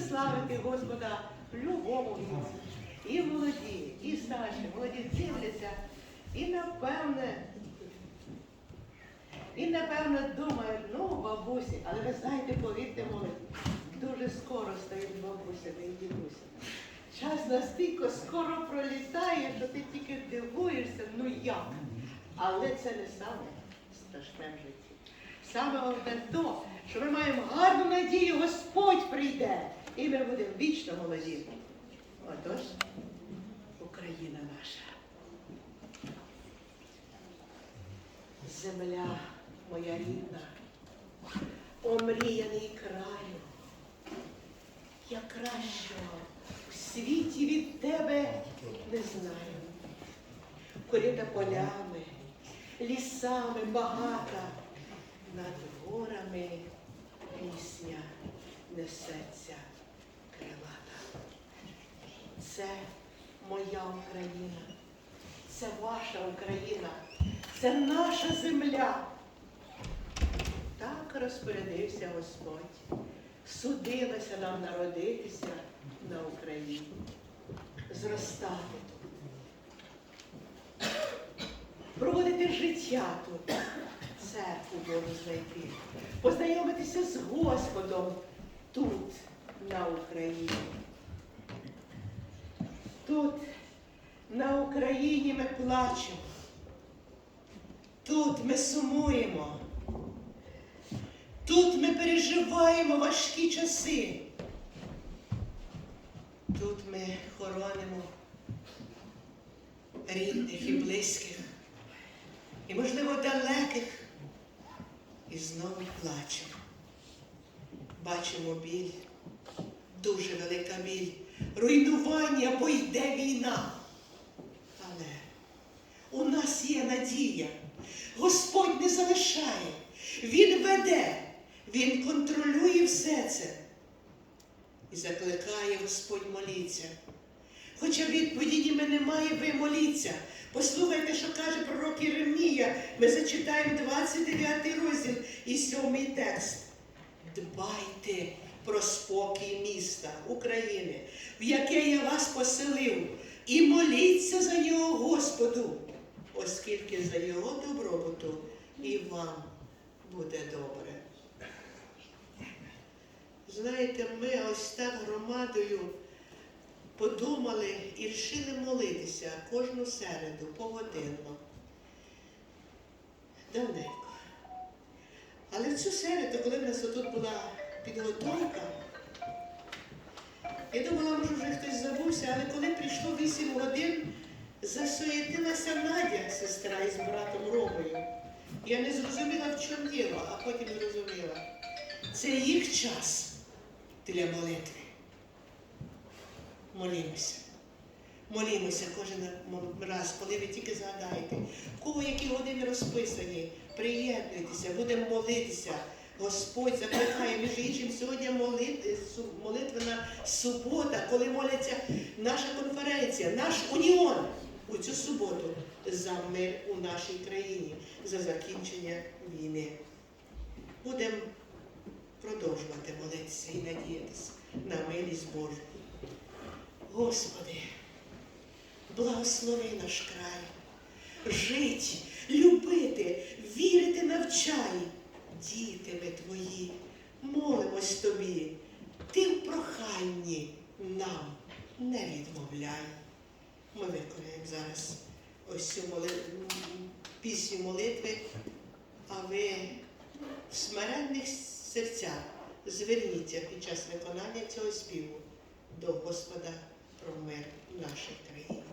славити Господа в любому віці. І молоді, і старші, молоді дивляться, і напевне, і напевно думають, ну, бабусі, але ви знаєте, повірте молоді, дуже скоро стають бабусями і дідусями. Час настільки скоро пролітає, що ти тільки дивуєшся, ну як. Але це не саме страшне в житті. Саме головне то, що ми маємо гарну надію, Господь прийде, і ми будемо вічно молоді. Отож, Україна наша. Земля моя рідна, омріяний краю. Я кращого в світі від тебе не знаю. Коріта полями, лісами багата, над горами Це моя Україна, це ваша Україна, це наша земля. Так розпорядився Господь. Судилося нам народитися на Україні, зростати тут, проводити життя тут, церкву Богу знайти, познайомитися з Господом тут, на Україні. Тут, на Україні, ми плачемо. Тут ми сумуємо. Тут ми переживаємо важкі часи. Тут ми хоронимо рідних і близьких, і, можливо, далеких, і знову плачемо. Бачимо біль, дуже велика біль, руйнування, бо йде війна. Але у нас є надія. Господь не залишає. Він веде, Він контролює все це. І закликає Господь моліться. Хоча відповіді ніби немає, ви моліться. Послухайте, що каже пророк Єремія. Ми зачитаємо 29 розділ і 7 текст. Дбайте про спокій міста України, в яке я вас поселив, і моліться за нього Господу, оскільки за його добробуту і вам буде добре. Знаєте, ми ось так громадою подумали і вирішили молитися кожну середу погодинно. Давненько. Але в цю середу, коли в нас тут була підготовка, я думала, може вже хтось забувся, але коли прийшло 8 годин, засуєтилася Надя, сестра із братом Ромою. Я не зрозуміла, в чому діло, а потім зрозуміла. Це їх час для молитви. Молімося. Молімося кожен раз, коли ви тільки згадаєте, кого які години розписані, приєднуйтеся, будемо молитися. Господь закликає, між іншим, сьогодні молити, молитвена субота, коли моляться наша конференція, наш уніон у цю суботу за мир у нашій країні, за закінчення війни. Будемо продовжувати молитися і надіятися на милість Божу. Господи, благослови наш край, жить, любити, вірити, навчай. Діти ми твої, молимось тобі, ти в проханні нам не відмовляй. Ми виконаємо зараз ось цю моли... пісню молитви, а ви в смиренних серцях зверніться під час виконання цього співу до Господа про мир в нашій країні.